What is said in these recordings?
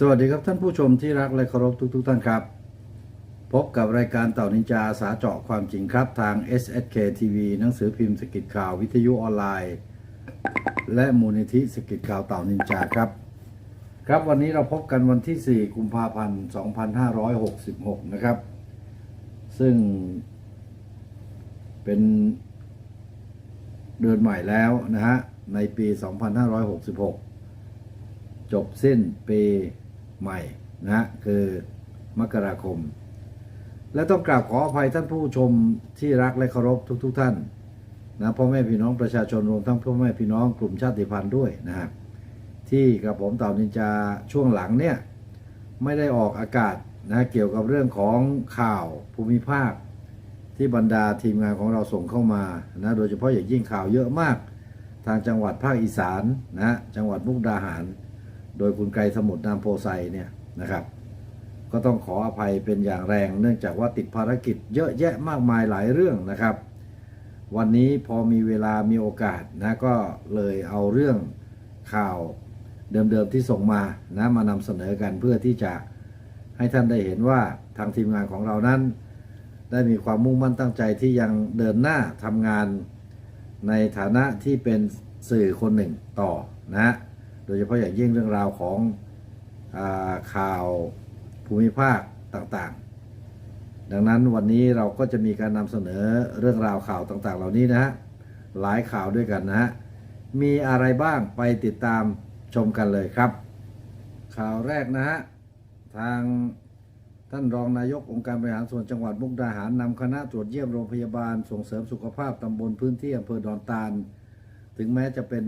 สวัสดีครับท่านผู้ชมที่รักและเคารพทุกๆท่านครับ พบกับรายการเต่านินจาสาเจาะความจริงครับทาง SSK TV หนังสือพิมพ์สกิดข่าววิทยุออนไลน์ และมูลนิธิสกิดข่าวเต่านินจาครับ ครับวันนี้เราพบกันวันที่ 4 กุมภาพันธ์ 2566 นะครับ ซึ่งเป็นเดือนใหม่แล้วนะฮะ ในปี 2566 จบสิ้นปี ใหม่นะคือมกราคม และต้องกราบขออภัยท่านผู้ชมที่รักและเคารพทุกๆทท่านนะพ่อแม่พี่น้องประชาชนรวมทั้งพ่อแม่พี่น้องกลุ่มชาติพันธุ์ด้วยนะฮะที่กระผมเต่านินจาช่วงหลังเนี่ยไม่ได้ออกอากาศนะเกี่ยวกับเรื่องของข่าวภูมิภาค ที่บรรดาทีมงานของเราส่งเข้ามานะโดยเฉพาะอย่างยิ่งข่าวเยอะมาก ทางจังหวัดภาคอีสานนะจังหวัดมุกดาหาร โดยคุณไกรสมุทรนามโพไซเนี่ยนะครับ ก็ต้องขออภัยเป็นอย่างแรง เนื่องจากว่าติดภารกิจเยอะแยะมากมายหลายเรื่องนะครับ วันนี้พอมีเวลามีโอกาสนะก็เลยเอาเรื่องข่าวเดิมๆที่ส่งมานะมานำเสนอกันเพื่อที่จะให้ท่านได้เห็นว่าทางทีมงานของเรานั้น ได้มีความมุ่งมั่นตั้งใจที่ยังเดินหน้าทำงานในฐานะที่เป็นสื่อคนหนึ่งต่อนะฮะ โดยเฉพาะอย่างยิ่งเรื่องราวของอาข่าวภูมิภาคต่างๆ ดังนั้นวันนี้เราก็จะมีการนำเสนอเรื่องราวข่าวต่างๆ เหล่านี้นะฮะหลายข่าวด้วยกันนะฮะมีอะไรบ้างไปติดตามชมกันเลยครับ ข่าวแรกนะฮะทางท่านรองนายกองค์การบริหารส่วนจังหวัดมุกดาหารนำคณะตรวจเยี่ยมโรงพยาบาลส่งเสริมสุขภาพตำบลพื้นที่อำเภอดอนตาล ถึงแม้จะเป็น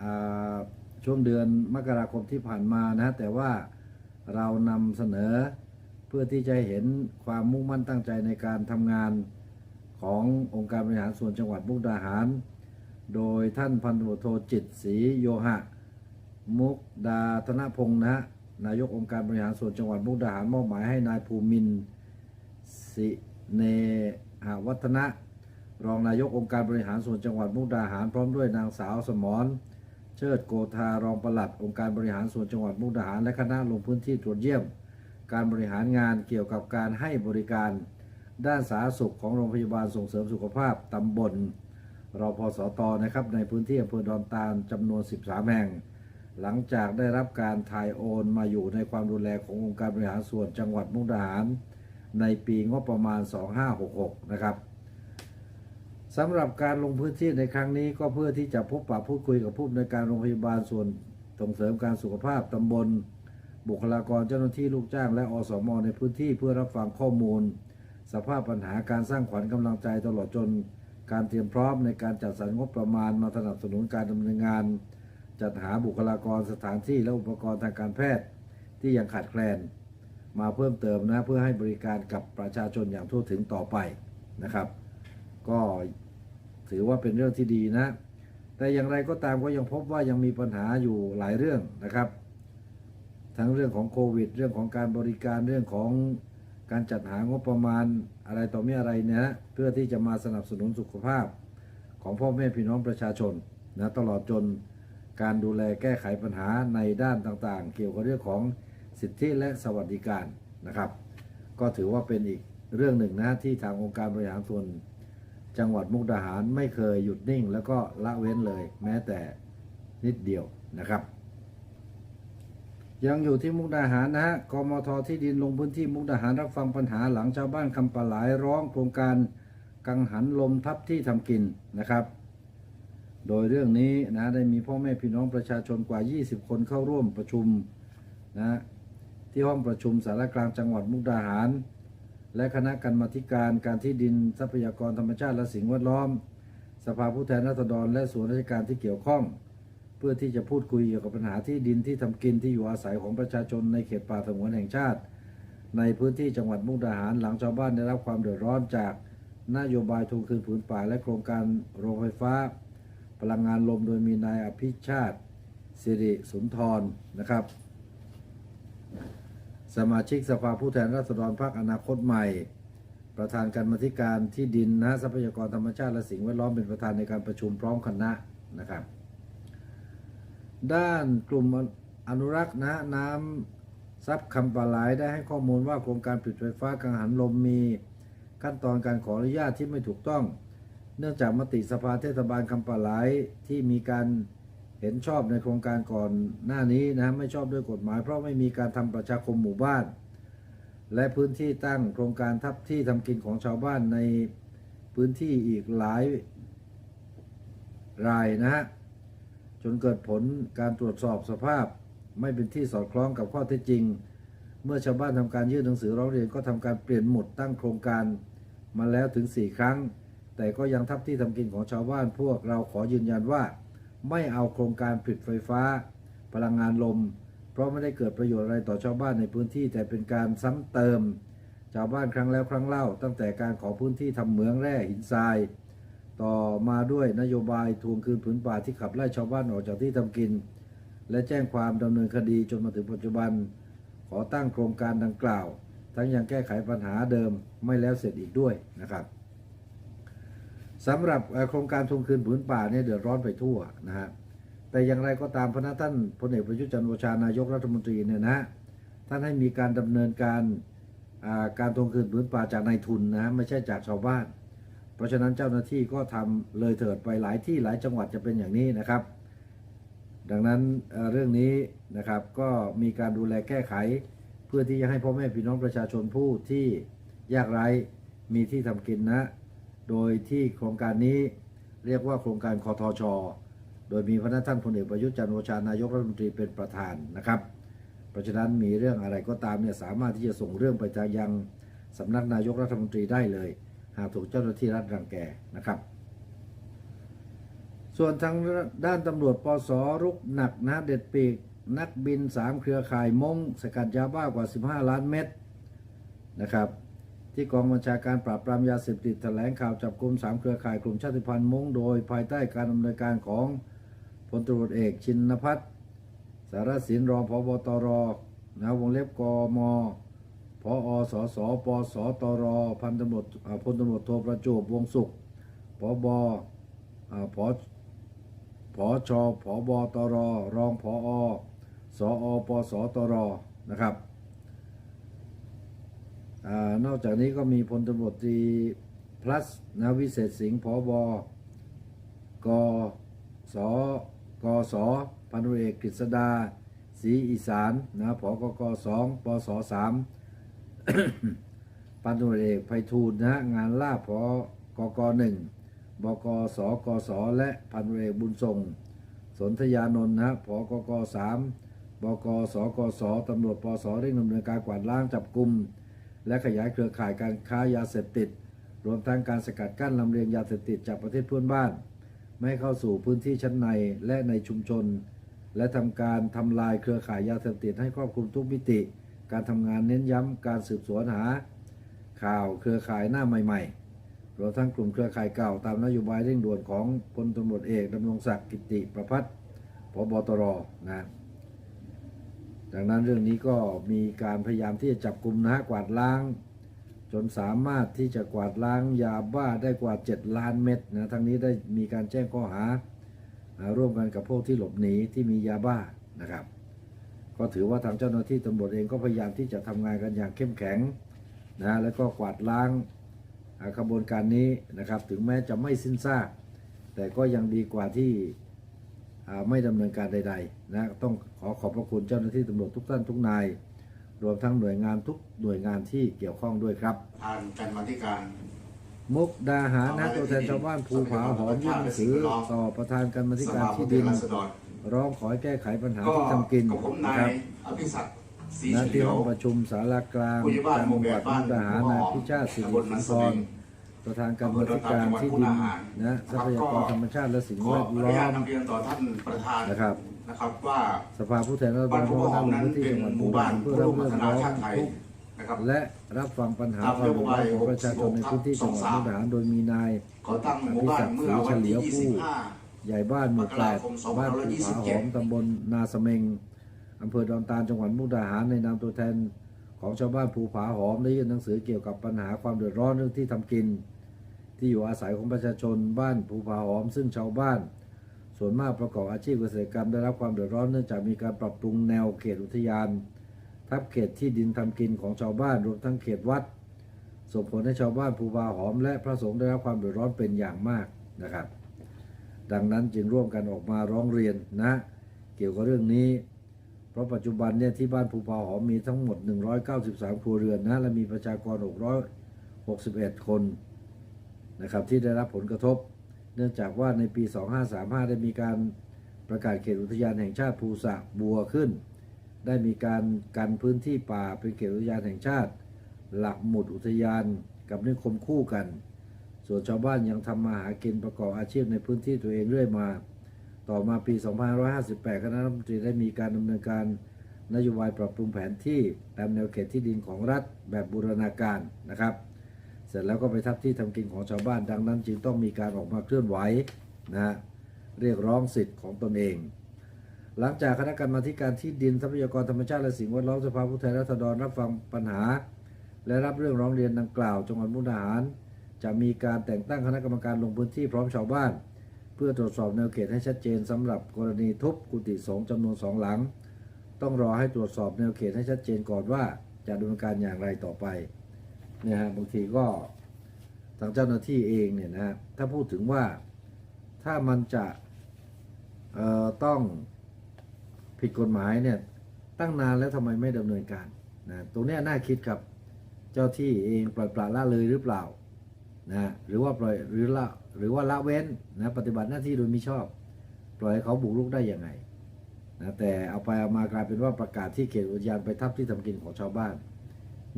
อ่า ช่วงเดือนมกราคมที่ผ่านมานะแต่ว่าเรานำเสนอเพื่อที่จะเห็นความมุ่งมั่นตั้งใจในการทำงานขององค์การบริหารส่วนจังหวัดมุกดาหาร โดยท่านพันตำรวจโทจิตศรีโยหะ มุกดาธนพงศ์นะฮะนายกองค์การบริหารส่วนจังหวัดมุกดาหารมอบหมายให้นายภูมินสิเนหวัฒนะ รองนายกองค์การบริหารส่วนจังหวัดมุกดาหาร พร้อมด้วยนางสาวสมร เชิดโกธารองปลัด องค์การบริหารส่วนจังหวัดมุกดาหารและคณะลงพื้นที่ตรวจเยี่ยม การบริหารงานเกี่ยวกับการให้บริการ ด้านสาธารณสุขของโรงพยาบาลส่งเสริมสุขภาพตำบลรพสตนะครับในพื้นที่อำเภอดอนตาลจำนวน 13 แห่ง หลังจากได้รับการถ่ายโอนมาอยู่ในความดูแลขององค์การบริหารส่วนจังหวัดมุกดาหาร ในปีงบประมาณ 2566 นะครับ สำหรับการลงพื้นที่ในครั้งนี้ก็เพื่อที่จะพบปะพูดคุยกับผู้อำนวยการโรงพยาบาลส่วนส่งเสริมการสุขภาพตำบล บุคลากรเจ้าหน้าที่ลูกจ้างและอสมในพื้นที่เพื่อรับฟังข้อมูล สภาพปัญหาการสร้างขวัญกำลังใจตลอดจน การเตรียมพร้อมในการจัดสรรงบประมาณมาสนับสนุนการดำเนินงาน จัดหาบุคลากรสถานที่และอุปกรณ์ทางการแพทย์ ที่ยังขาดแคลน มาเพิ่มเติมนะเพื่อให้บริการกับประชาชนอย่างทั่วถึงต่อไปนะครับ ก็ถือว่าเป็นเรื่องที่ดีนะ แต่อย่างไรก็ตามก็ยังพบว่ายังมีปัญหาอยู่หลายเรื่องนะครับ ทั้งเรื่องของโควิด เรื่องของการบริการเรื่องของการจัดหางบประมาณอะไรต่อมีอะไรเนะเพื่อที่จะมาสนับสนุนสุขภาพของพ่อแม่พี่น้องประชาชนนะตลอดจนการดูแลแก้ไขปัญหาในด้านต่างๆ เกี่ยวกับเรื่องของสิทธิและสวัสดิการนะครับ ก็ถือว่าเป็นอีกเรื่องหนึ่งนะที่ทางองค์การบริหารส่วน จังหวัดมุกดาหารไม่เคยหยุดนิ่ง แล้วก็ละเว้นเลย แม้แต่นิดเดียวนะครับ ยังอยู่ที่มุกดาหารนะฮะกมทที่ดินลงพื้นที่มุกดาหารรับฟังปัญหาหลังชาวบ้านคำปะหลายร้องโครงการกังหันลมทับที่ทำกินนะครับ โดยเรื่องนี้นะได้มีพ่อแม่พี่น้องประชาชนกว่า 20 คนเข้าร่วมประชุมนะที่ห้องประชุมสารกลางจังหวัดมุกดาหาร และคณะกรรมาธิการการที่ดินทรัพยากรธรรมชาติและสิ่งแวดล้อม สภาผู้แทนราษฎรและส่วนราชการที่เกี่ยวข้อง เพื่อที่จะพูดคุยเกี่ยวกับปัญหาที่ดินที่ทำกินที่อยู่อาศัยของประชาชนในเขตป่าสงวนแห่งชาติ ในพื้นที่จังหวัดมุกดาหารหลังชาวบ้านได้รับความเดือดร้อนจากนโยบายทวงคืนผืนป่าและโครงการโรงไฟฟ้า พลังงานลมโดยมีนายอภิชาติสิริสุนทรนะครับ สมาชิกสภาผู้แทนราษฎรพรรคอนาคตใหม่ ประธานการมาธิการที่ดินนะทรัพยากรธรรมชาติและสิ่งแวดล้อมเป็นประธานในการประชุมพร้อมคณะนะครับ ด้านกลุ่มอนุรักษ์นะน้ทรัพย์คำปาหลายได้ให้ข้อมูลว่าโครงการผลิตไฟฟ้ากังหันลมมีขั้นตอนการขออนุญาตที่ไม่ถูกต้อง เนื่องจากมติสภาเทศบาลคำปาหลายที่มีการ เห็นชอบในโครงการก่อนหน้านี้นะไม่ชอบด้วยกฎหมาย เพราะไม่มีการทำประชาคมหมู่บ้าน และพื้นที่ตั้งโครงการทับที่ทำกินของชาวบ้านในพื้นที่อีกหลายรายนะฮะจนเกิดผลการตรวจสอบสภาพ ไม่เป็นที่สอดคล้องกับข้อเท็จจริง เมื่อชาวบ้านทำการยื่นหนังสือร้องเรียนก็ทำการเปลี่ยนหมุดตั้งโครงการมาแล้วถึง 4 ครั้ง แต่ก็ยังทับที่ทำกินของชาวบ้านพวกเราขอยืนยันว่า ไม่เอาโครงการผลิตไฟฟ้า พลังงานลม เพราะไม่ได้เกิดประโยชน์อะไรต่อชาวบ้านในพื้นที่ แต่เป็นการซ้ำเติม ชาวบ้านครั้งแล้วครั้งเล่า ตั้งแต่การขอพื้นที่ทำเหมืองแร่หินทราย ต่อมาด้วยนโยบายทวงคืนผืนป่าที่ขับไล่ชาวบ้านออกจากที่ทำกิน และแจ้งความดำเนินคดีจนมาถึงปัจจุบัน ขอตั้งโครงการดังกล่าว ทั้งยังแก้ไขปัญหาเดิมไม่แล้วเสร็จอีกด้วยนะครับ สำหรับโครงการทวงคืนผืนป่าเนี่ยเดือดร้อนไปทั่วนะฮะแต่อย่างไรก็ตามพนักท่านพลเอกประยุทธ์จันทร์โอชานายกรัฐมนตรีเนี่ยนะท่านให้มีการดำเนินการการทวงคืนผืนป่าจากนายทุนนะไม่ใช่จากชาวบ้าน เพราะฉะนั้นเจ้าหน้าที่ก็ทำเลยเถิดไปหลายที่หลายจังหวัดจะเป็นอย่างนี้นะครับ ดังนั้นเอ่อเรื่องนี้นะครับก็มีการดูแลแก้ไข เพื่อที่จะให้พ่อแม่พี่น้องประชาชนผู้ที่ยากไร้มีที่ทำกินนะ โดยที่โครงการนี้เรียกว่าโครงการคอทชอโดยมีพระท่านพลเอกประยุทธ์จันทร์โอชานายกรัฐมนตรีเป็นประธานนะครับ เพราะฉะนั้นมีเรื่องอะไรก็ตามเนี่ยสามารถที่จะส่งเรื่องไปยังสำนักนายกรัฐมนตรีได้เลย หากถูกเจ้าหน้าที่รัฐรังแกนะครับ ส่วนทางด้านตำรวจปสรุกหนักนะเด็ดปีกนักบิน 3 เครือข่ายมงสกัดยาบ้ากว่า 15 ล้านเม็ดนะครับ ที่กองบัญชาการปราบปรามยาเสพติดแถลงข่าวจับกลุ่ม3เครือข่ายกลุ่มชาติพันธุ์มงโดยภายใต้การดำเนินการของพลตรวจเอกชินพัฒน์สารสินรองพบตรนะวงเล็บกมพออสสปสตรพันตำรวจพลตำรวจโทประจวบวงศุขพบอ่าพผอชผอบตร รองผอ สอปสตร นะครับ นอกจากนี้ก็มีพลตำรวจตรี plus นะวิเศษสิงห์ผอบกสกสพันธุเอกกฤษดาศรีอีสานนะผอกกสองปสสามพันธุเอกไพฑูรย์นะงานล่าพอกกหนึ่งบกสกสและพันุเอกบุญทรงสนธยานนท์นะผกกสามบกสกสตำรวจปสเร่งดำเนินการกวาดล้างจับกลุ่ม และขยายเครือข่ายการค้ายาเสพติด รวมทั้งการสกัดกั้นลำเลียงยาเสพติดจากประเทศเพื่อนบ้าน ไม่ให้เข้าสู่พื้นที่ชั้นในและในชุมชน และทำการทำลายเครือข่ายยาเสพติดให้ครอบคลุมทุกมิติ การทำงานเน้นย้ำการสืบสวนหา ข่าวเครือข่ายหน้าใหม่ๆ รวมทั้งกลุ่มเครือข่ายเก่าตามนโยบายเร่งด่วนของพลตำรวจเอกดำรงศักดิ์กิติประพัฒน์พบตรนะ ดังนั้นเรื่องนี้ก็มีการพยายามที่จะจับกลุ่มนะกวาดล้าง จนสามารถที่จะกวาดล้างยาบ้าได้กว่า 7 ล้านเม็ดนะทั้งนี้ได้มีการแจ้งข้อหา ร่วมกันกับพวกที่หลบหนีที่มียาบ้านะครับ ก็ถือว่าทางเจ้าหน้าที่ตำรวจเองก็พยายามที่จะทำงานกันอย่างเข้มแข็งนะแล้วก็กวาดล้างขบวนการนี้นะครับ ถึงแม้จะไม่สิ้นซากแต่ก็ยังดีกว่าที่ ไม่ดำเนินการใดๆนะต้องขอขอบพระคุณเจ้าหน้าที่ตำรวจทุกท่านทุกนาย รวมทั้งหน่วยงานทุกหน่วยงานที่เกี่ยวข้องด้วยครับทานกันมาธิการมุกดาหารนะตัวแทนชาวบ้านภูผาหอมยื่นหนังสือต่อประธานกรรมาธิสการภาผู้ที่แทดินนราษฎรร้องขอให้แก้ไขปัญหาก็ที่ทำกินกับผมนะนาครัยบอภิศักดิ์ศรีณเฉที่ลียห้วองประชุมสารกลางผู้ใหญ่บ้านจังหมู่หแปวัดดบ้ามุนกดาหารหัวหนายอมพิชาติสิริตำบลมัสุนนทสมิรง ประธานกรรมาธิการที่ดินนะทรัพยากรธรรมชาติและสิ่งขอแวดอนุล้อญาตมนำเรียนต่อท่านประธานนะครับนะครับว่าสภาผู้แทนราษฎบ้านรผู้ก็หอนั่มงนั้นพื้นที่เป็นจังหวัดหมุมู่กบ้าดานหารเพื่อผู้รับร่วมเรื่องพัฒนาร้องชาติไทยทุกข์นะครับและรับฟังปัญหาความเดือดร้อนของประชาชนในพื้นที่จังหวัดมุกดาหารโดยมีนายขอตั้งหมู่บ้านเมื่อวันที่25ใหญ่บ้านหมู่แปดมกราคมบ้านภูผาหอม2527ตำบลนาสเมงอำเภอดอนตาลจังหวัดมุกดาหารในนามตัวแทนของชาวบ้านภูผาหอมได้ยื่นหนังสือเกี่ยวกับปัญหาความเดือดร้อนเรื่องที่ทำกิน ที่อยู่อาศัยของประชาชนบ้านภูผาหอม ซึ่งชาวบ้าน ส่วนมากประกอบอาชีพเกษตรกรรมได้รับความเดือดร้อนเนื่องจากมีการปรับปรุงแนวเขตอุทยาน ทับเขตที่ดินทำกินของชาวบ้านรวมทั้งเขตวัดส่งผลให้ชาวบ้านภูบาหอม และพระสงฆ์ได้รับความเดือดร้อนเป็นอย่างมากนะครับ ดังนั้นจึงร่วมกันออกมาร้องเรียนนะ เกี่ยวกับเรื่องนี้ เพราะปัจจุบันเนี่ยที่บ้านภูผาหอมมีทั้งหมด 193 ครัวเรือนนะและมีประชากร 661 คน นะครับที่ได้รับผลกระทบ เนื่องจากว่าในปี 2535 ได้มีการประกาศเขตอุทยานแห่งชาติภูสะบัวขึ้น ได้มีการกันพื้นที่ป่าเป็นเขตอุทยานแห่งชาติ หลักหมุดอุทยานกับนิคมคู่กัน ส่วนชาวบ้านยังทำมาหากินประกอบอาชีพในพื้นที่ตัวเองเรื่อยมา ต่อมาปี 2558 คณะรัฐมนตรีได้มีการดำเนินการนโยบายปรับปรุงแผนที่ตามแนวเขตที่ดินของรัฐแบบบูรณาการนะครับ เสร็จแล้วก็ไปทับที่ทำกินของชาวบ้าน ดังนั้นจึงต้องมีการออกมาเคลื่อนไหวนะเรียกร้องสิทธิ์ของตนเอง หลังจากคณะกรรมาการที่ดินทรัพยากรธรรมชาติและสิ่งแวดล้อมสภาผู้แทนราษฎรรับฟังปัญหา และรับเรื่องร้องเรียนดังกล่าวจังหวัดมุกดาหาร จะมีการแต่งตั้งคณะกรรมการลงพื้นที่พร้อมชาวบ้าน เพื่อตรวจสอบแนวเขตให้ชัดเจนสำหรับกรณีทุบกุฏิสงฆ์จำนวนสองหลัง ต้องรอให้ตรวจสอบแนวเขตให้ชัดเจนก่อนว่าจะดำเนินการอย่างไรต่อไป นี่ยฮะบางทีก็ทางเจ้าหน้าที่เองเนี่ยนะฮะถ้าพูดถึงว่าถ้ามันจะเอ่อต้องผิดกฎหมายเนี่ยตั้งนานแล้วทำไมไม่ดำเนินการนะตรงนี้น่าคิดครับเจ้าที่เองปล่อยปละละเลยหรือเปล่านะหรือว่าปล่อยหรือละหรือว่าละเว้นนะปฏิบัติหน้าที่โดยมิชอบ ปล่อยให้เขาบุกรุกได้ยังไงนะแต่เอาไปเอามากลายเป็นว่าประกาศที่เขตอุทยานไปทับที่ทำกินของชาวบ้าน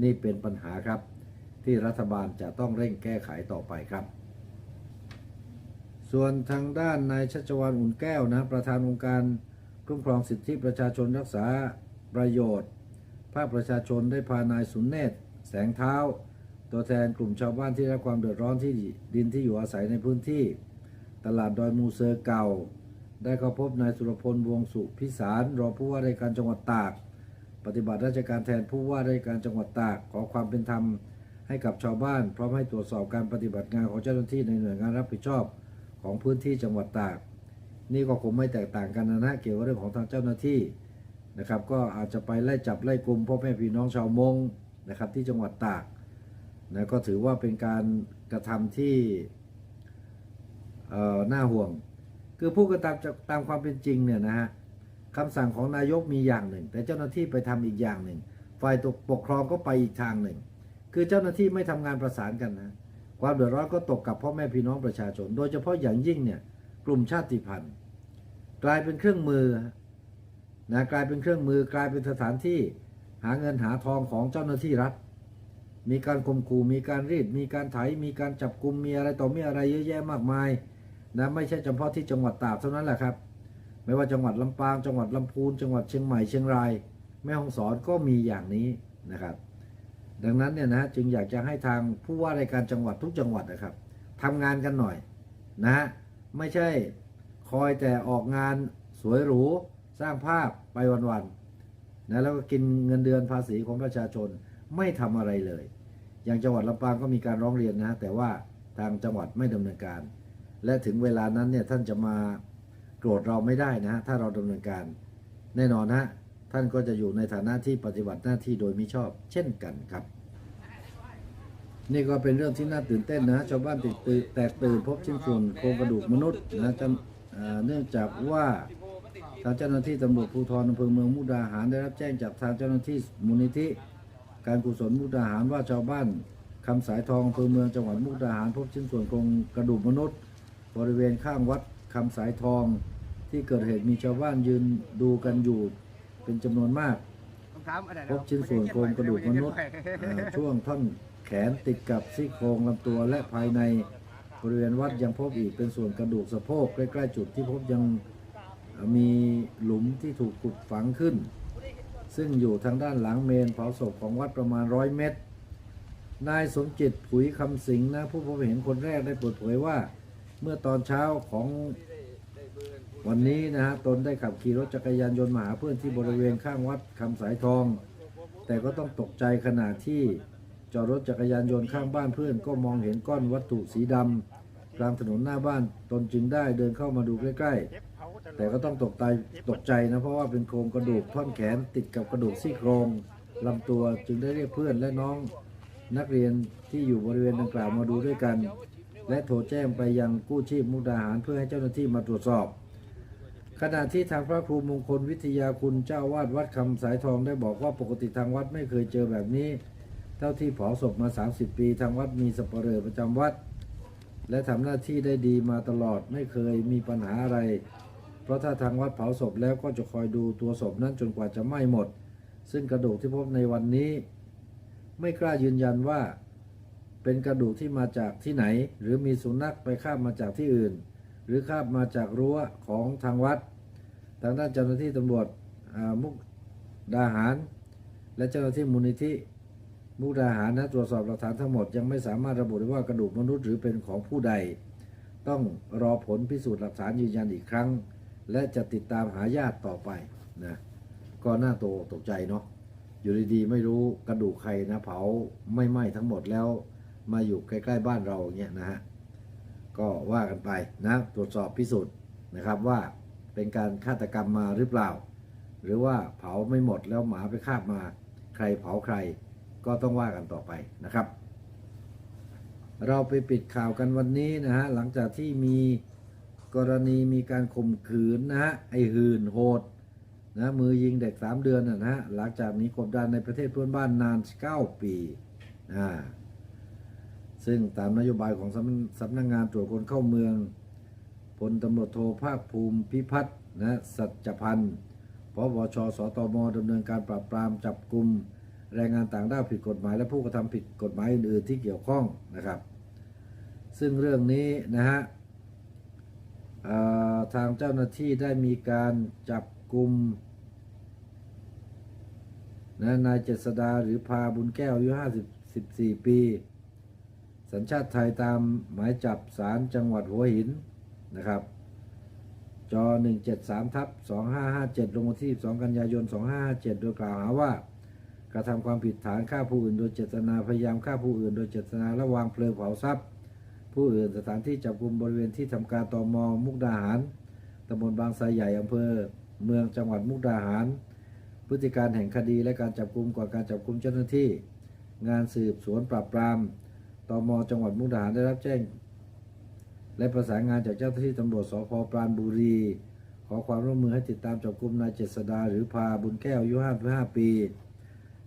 นี่เป็นปัญหาครับ ที่รัฐบาลจะต้องเร่งแก้ไขต่อไปครับ ส่วนทางด้านนายชัชวานอุ่นแก้วนะประธานองค์การคุ้มครองสิทธิประชาชนรักษาประโยชน์ ภาคประชาชนได้พานายสุนเนศแสงเท้า ตัวแทนกลุ่มชาวบ้านที่ได้รับความเดือดร้อนที่ดินที่อยู่อาศัยในพื้นที่ ตลาดดอยมูเซอร์เก่า ได้เข้าพบนายสุรพลวงสุพิสารรองผู้ว่าราชการจังหวัดตาก ปฏิบัติราชการแทนผู้ว่าราชการจังหวัดตากขอความเป็นธรรม ให้กับชาวบ้าน พร้อมให้ตรวจสอบการปฏิบัติงานของเจ้าหน้าที่ในหน่วยงานรับผิดชอบของพื้นที่จังหวัดตาก นี่ก็คงไม่แตกต่างกันนะนะเกี่ยวกับเรื่องของทางเจ้าหน้าที่นะครับก็อาจจะไปไล่จับไล่กลุ่มพ่อแม่พี่น้องชาวมงนะครับที่จังหวัดตากนะก็ถือว่าเป็นการกระทำที่เอ่อน่าห่วง คือผู้กระทำจากตามความเป็นจริงเนี่ยนะฮะคำสั่งของนายกมีอย่างหนึ่ง แต่เจ้าหน้าที่ไปทำอีกอย่างหนึ่ง ฝ่ายปกครองก็ไปอีกทางหนึ่ง คือเจ้าหน้าที่ไม่ทำงานประสานกันนะความเดือดร้อนก็ตกกับพ่อแม่พี่น้องประชาชน โดยเฉพาะอย่างยิ่งเนี่ยกลุ่มชาติพันธุ์ กลายเป็นเครื่องมือนะกลายเป็นเครื่องมือกลายเป็นสถานที่หาเงินหาทองของเจ้าหน้าที่รัฐ มีการข่มขู่มีการรีด มีการไถ มีการจับกลุ่มมีอะไรต่อมีอะไรเยอะแยะมากมายนะไม่ใช่เฉพาะที่จังหวัดตากเท่านั้นแหละครับ ไม่ว่าจังหวัดลำปาง จังหวัดลำพูน จังหวัดเชียงใหม่เชียงราย แม่ฮ่องสอนก็มีอย่างนี้นะครับ ดังนั้นเนี่ยนะจึงอยากจะให้ทางผู้ว่าราชการจังหวัดทุกจังหวัดนะครับทำงานกันหน่อยนะไม่ใช่คอยแต่ออกงานสวยหรูสร้างภาพไปวันๆนะแล้วก็กินเงินเดือนภาษีของประชาชนไม่ทำอะไรเลย อย่างจังหวัดลำปางก็มีการร้องเรียนนะแต่ว่าทางจังหวัดไม่ดำเนินการ และถึงเวลานั้นเนี่ยท่านจะมาโกรธเราไม่ได้นะถ้าเราดำเนินการแน่นอนนะ ท่านก็จะอยู่ในฐานะที่ปฏิบัติหน้าที่โดยมิชอบ เช่นกันครับ นี่ก็เป็นเรื่องที่น่าตื่นเต้นนะชาวบ้านติดตื่นแตกตื่นพบชิ้นส่วนโครงกระดูกมนุษย์นะจำเอ่อเนื่องจากว่าทางเจ้าหน้าที่ตำรวจภูธรอำเภอเมืองมุกดาหารได้รับแจ้งจากทางเจ้าหน้าที่มูลนิธิ การกุศลมุกดาหารว่าชาวบ้านคำสายทองอำเภอเมืองจังหวัดมุกดาหารพบชิ้นส่วนโครงกระดูกมนุษย์ บริเวณข้างวัดคำสายทอง ที่เกิดเหตุมีชาวบ้านยืนดูกันอยู่ เป็นจำนวนมาก พบชิ้นส่วนโครงกระดูกมนุษย์เอ่อช่วงท่อนแขนติดกับซี่โครงลำตัวและภายในบริเวณวัดยังพบอีกเป็นส่วนกระดูกสะโพกใกล้ๆจุดที่พบยังเอ่อมีหลุมที่ถูกขุดฝังขึ้น ซึ่งอยู่ทางด้านหลังเมนเผาศพของวัดประมาณร้อยเมตร นายสมจิตผุยคำสิงห์นะผู้พบเห็นคนแรกได้เปิดเผยว่า เมื่อตอนเช้าของ วันนี้นะฮะตนได้ขับขี่รถจักรยานยนต์มาหาเพื่อนที่บริเวณข้างวัดคำสายทอง แต่ก็ต้องตกใจขณะที่จอดรถจักรยานยนต์ข้างบ้านเพื่อนก็มองเห็นก้อนวัตถุสีดำกลางถนนหน้าบ้านตนจึงได้เดินเข้ามาดูใกล้ๆ แต่ก็ต้องตกใจตกใจนะเพราะว่าเป็นโครงกระดูกท่อนแขนติดกับกระดูกซี่โครงลำตัวจึงได้เรียกเพื่อนและน้องนักเรียนที่อยู่บริเวณดังกล่าวมาดูด้วยกัน และโทรแจ้งไปยังกู้ชีพมุกดาหารเพื่อให้เจ้าหน้าที่มาตรวจสอบ ขณะที่ทางพระครูมงคลวิทยาคุณเจ้าวาดวัดคำสายทองได้บอกว่าปกติทางวัดไม่เคยเจอแบบนี้ เท่าที่เผาศพมา 30 ปี ทางวัดมีสปเหร่อประจำวัด และทำหน้าที่ได้ดีมาตลอดไม่เคยมีปัญหาอะไร เพราะถ้าทางวัดเผาศพแล้วก็จะคอยดูตัวศพนั้นจนกว่าจะไหม้หมด ซึ่งกระดูกที่พบในวันนี้ ไม่กล้ายืนยันว่า เป็นกระดูกที่มาจากที่ไหน หรือมีสุนัขไปคาบมาจากที่อื่น รือคาบมาจากรั้วของทางวัด ทางด้านเจ้าหน้าที่ตำรวจมุกดาหาร และเจ้าหน้าที่มูลนิธิมุกดาหารนะตรวจสอบหลักฐานทั้งหมดยังไม่สามารถระบุได้ว่ากระดูกมนุษย์หรือเป็นของผู้ใด ต้องรอผลพิสูจน์หลักฐานยืนยันอีกครั้ง และจะติดตามหาญาติต่อไปนะก็น่าโตตกใจเนาะอยู่ดีๆไม่รู้กระดูกใครนะเผาไม่ไหม้ทั้งหมดแล้ว มาอยู่ใกล้ ๆ บ้านเราเงี้ยนะฮะ ก็ว่ากันไปนะตรวจสอบพิสูจน์นะครับว่าเป็นการฆาตกรรมมาหรือเปล่า หรือว่าเผาไม่หมดแล้วหมาไปคาบมา ใครเผาใครก็ต้องว่ากันต่อไปนะครับ เราไปปิดข่าวกันวันนี้นะฮะหลังจากที่มีกรณีมีการข่มขืนนะฮะไอหื่นโหดนะมือยิงเด็ก 3 เดือนนะฮะหลังจากนี้กบดานในประเทศเพื่อนบ้านนาน 9 ปีอ่า ซึ่งตามนโยบายของสำนักงงานตรวจคนเข้าเมืองพลตำรวจโทภาคภูมิพิพัฒน์นะสัจพันธ์พบชสตมดำเนินการปราบปรามจับกลุ่มแรงงานต่างด้าวผิดกฎหมาย และผู้กระทำผิดกฎหมายอื่นๆที่เกี่ยวข้องนะครับ ซึ่งเรื่องนี้นะฮะทางเจ้าหน้าที่ได้มีการจับกลุ่มนะนายเจษดาหรือพาบุญแก้วอายุ54ปี สัญชาติไทยตามหมายจับศาลจังหวัดหัวหินนะครับจอ173ทับ2557 ลงวันที่2กันยายน 2557 โดยกล่าวหาว่ากระทำความผิดฐานฆ่าผู้อื่นโดยเจตนาพยายามฆ่าผู้อื่น โดยเจตนาและวางเพลิงเผาทรัพย์ ผู้อื่นสถานที่จับกลุ่มบริเวณที่ทำการตอมมุกดาหารตำบลบางไทรใหญ่อำเภอ เมืองจังหวัดมุกดาหาร พฤติการแห่งคดีและการจับกลุ่มก่อนการจับกลุ่มเจ้าหน้าที่ งานสืบสวนปราบปราม ตมจังหวัดมุกดาหารได้รับแจ้ง และประสานงานจากเจ้าหน้าที่ตำรวจสพปราณบุรี ขอความร่วมมือให้ติดตามจับกลุ่มนายเจษดาหรือพาบุญแก้วอายุ55ปี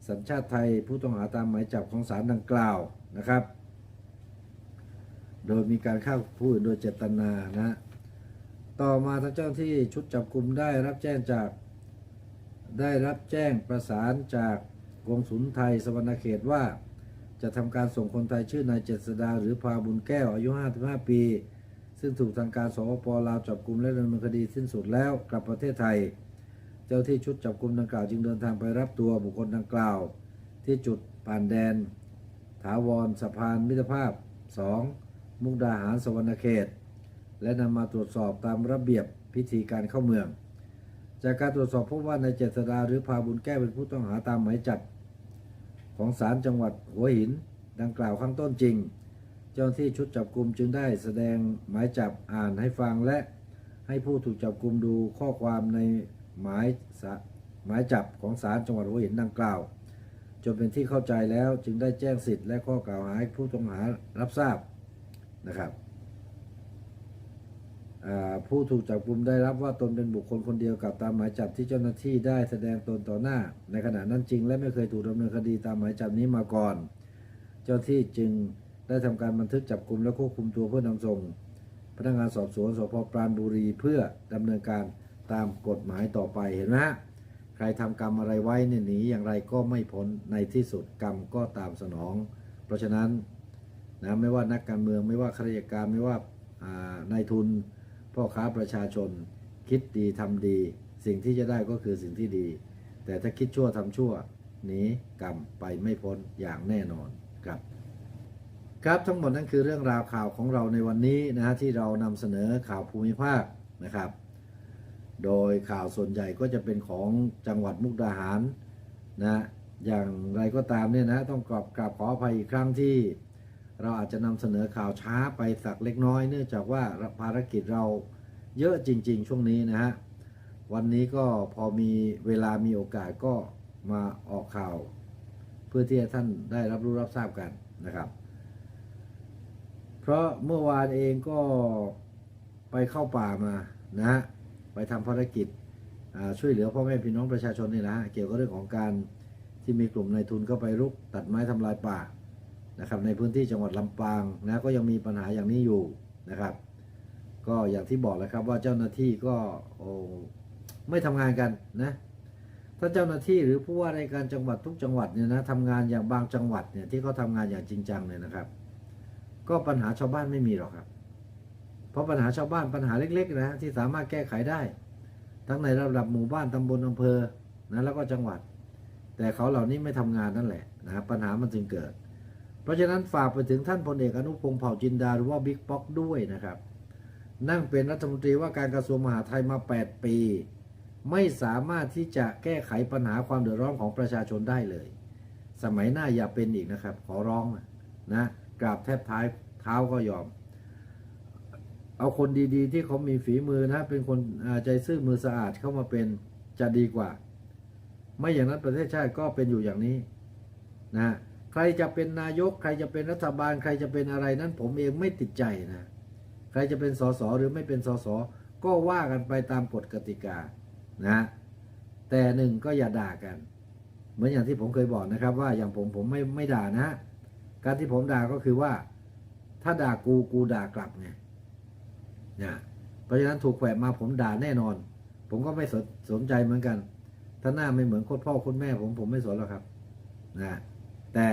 สัญชาติไทยผู้ต้องหาตามหมายจับของศาลดังกล่าวนะครับ โดยมีการฆ่าผู้อื่นโดยเจตนานะต่อมาทางเจ้าหน้าที่ชุดจับกลุ่มได้รับแจ้งจากได้รับแจ้งประสานจากกองสุลไทยสวรรณเขตว่า จะทำการส่งคนไทยชื่อนายเจษดาหรือพาบุญแก้วอายุ 55 ปี ซึ่งถูกทางการสปปลาวจับกลุ่มและดำเนินคดีสิ้นสุดแล้วกลับประเทศไทย เจ้าที่ชุดจับกลุ่มดังกล่าวจึงเดินทางไปรับตัวบุคคลดังกล่าว ที่จุดผ่านแดน ถาวรสะพานมิตรภาพ 2 มุกดาหารสวรรณเขต และนำมาตรวจสอบตามระเบียบพิธีการเข้าเมือง จากการตรวจสอบพบว่านายเจษดาหรือพาบุญแก้วเป็นผู้ต้องหาตามหมายจับ ของศาลจังหวัดหัวหิน ดังกล่าวข้างต้นจริง เจ้าหน้าที่ชุดจับกลุ่มจึงได้แสดงหมายจับอ่านให้ฟังและให้ผู้ถูกจับกลุ่มดูข้อความในหมายหมายจับของศาลจังหวัดหัวหินดังกล่าว จนเป็นที่เข้าใจแล้วจึงได้แจ้งสิทธิ์และข้อกล่าวหาให้ผู้ต้องหารับทราบนะครับ ผู้ถูกจับกลุ่มได้รับว่าตนเป็นบุคคลคนเดียวกับตามหมายจับที่เจ้าหน้าที่ได้แสดงตนต่อหน้า ในขณะนั้นจริง และไม่เคยถูกดำเนินคดีตามหมายจับนี้มาก่อน เจ้าที่จึงได้ทำการบันทึกจับกลุ่มและควบคุมตัวเพื่อนำส่ง พนักงานสอบสวนสพปราณบุรีเพื่อดำเนินการตามกฎหมายต่อไปเห็นไหมใครทำกรรมอะไรไว้เนี่ยหนีอย่างไรก็ไม่พ้นในที่สุดกรรมก็ตามสนอง เพราะฉะนั้นนะไม่ว่านักการเมืองไม่ว่าข้าราชการไม่ว่านายทุน พ่อค้าประชาชน คิดดีทำดี สิ่งที่จะได้ก็คือสิ่งที่ดี แต่ถ้าคิดชั่วทำชั่วหนีกรรมไปไม่พ้นอย่างแน่นอนครับ ครับทั้งหมดนั่นคือเรื่องราวข่าวของเราในวันนี้นะฮะที่เรานำเสนอข่าวภูมิภาคนะครับ โดยข่าวส่วนใหญ่ก็จะเป็นของจังหวัดมุกดาหารนะอย่างไรก็ตามเนี่ยนะต้องกราบกราบขออภัยอีกครั้งที่ เราอาจจะนำเสนอข่าวช้าไปสักเล็กน้อย เนื่องจากว่าภารกิจเราเยอะจริง ๆ ช่วงนี้นะฮะวันนี้ก็พอมีเวลามีโอกาสก็มาออกข่าว เพื่อที่ให้ท่านได้รับรู้รับทราบกันนะครับ เพราะเมื่อวานเองก็ไปเข้าป่ามานะฮะไปทำภารกิจช่วยเหลือพ่อแม่พี่น้องประชาชนนี่นะฮะเกี่ยวกับเรื่องของการที่มีกลุ่มนายทุนเข้าไปรุกตัดไม้ทำลายป่า นะครับในพื้นที่จังหวัดลำปางนะก็ยังมีปัญหาอย่างนี้อยู่นะครับ ก็อย่างที่บอกแล้วครับว่าเจ้าหน้าที่ก็โอ้ไม่ทำงานกันนะถ้าเจ้าหน้าที่หรือผู้ว่าราชการจังหวัดทุกจังหวัดเนี่ยนะทำงานอย่างบางจังหวัดเนี่ยที่เขาทำงานอย่างจริงจังเลยนะครับ ก็ปัญหาชาวบ้านไม่มีหรอกครับ เพราะปัญหาชาวบ้านปัญหาเล็ก ๆ นะที่สามารถแก้ไขได้ ทั้งในระดับหมู่บ้านตำบลอำเภอนะแล้วก็จังหวัด แต่เขาเหล่านี้ไม่ทำงานนั่นแหละนะปัญหามันจึงเกิด เพราะฉะนั้นฝากไปถึงท่านพลเอกอนุพงษ์เผ่าจินดาหรือว่าบิ๊กป๊อกด้วยนะครับ นั่งเป็นรัฐมนตรีว่าการกระทรวงมหาดไทยมา 8 ปี ไม่สามารถที่จะแก้ไขปัญหาความเดือดร้อนของประชาชนได้เลย สมัยหน้าอย่าเป็นอีกนะครับ ขอร้องนะกราบแทบท้ายเท้าก็ยอม เอาคนดีๆ ที่เขามีฝีมือนะเป็นคนใจซื่อมือสะอาดเข้ามาเป็นจะดีกว่า ไม่อย่างนั้นประเทศชาติก็เป็นอยู่อย่างนี้นะ ใครจะเป็นนายก ใครจะเป็นรัฐบาล ใครจะเป็นอะไรนั้นผมเองไม่ติดใจนะ ใครจะเป็นสสหรือไม่เป็นสสก็ว่ากันไปตามกฎกติกานะ แต่หนึ่งก็อย่าด่ากัน เหมือนอย่างที่ผมเคยบอกนะครับ ว่าอย่างผมผมไม่ไม่ด่านะ การที่ผมด่าก็คือว่า ถ้าด่ากูกูด่ากลับไงนะเพราะฉะนั้นถูกแขวะมาผมด่าแน่นอน ผมก็ไม่สนสนใจเหมือนกัน ถ้าหน้าไม่เหมือนโคตรพ่อโคตรแม่ผมผมไม่สนหรอกครับ นะ แต่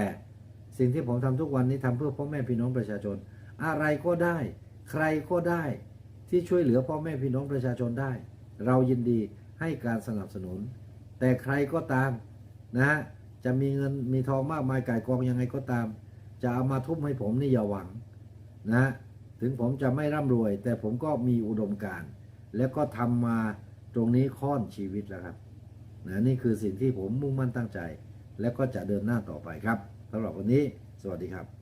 สิ่งที่ผมทำทุกวันนี้ทำเพื่อพ่อแม่พี่น้องประชาชน อะไรก็ได้ ใครก็ได้ที่ช่วยเหลือพ่อแม่พี่น้องประชาชนได้ เรายินดีให้การสนับสนุน แต่ใครก็ตามนะฮะจะมีเงินมีทองมากมายก่ายกองยังไงก็ตาม จะเอามาทุ่มให้ผมนี่อย่าหวังนะฮะถึงผมจะไม่ร่ำรวย แต่ผมก็มีอุดมการณ์แล้วก็ทำมาตรงนี้ค่อนชีวิตแล้วครับนะนี่คือสิ่งที่ผมมุ่งมั่นตั้งใจ และก็จะเดินหน้าต่อไปครับสำหรับวันนี้ สวัสดีครับ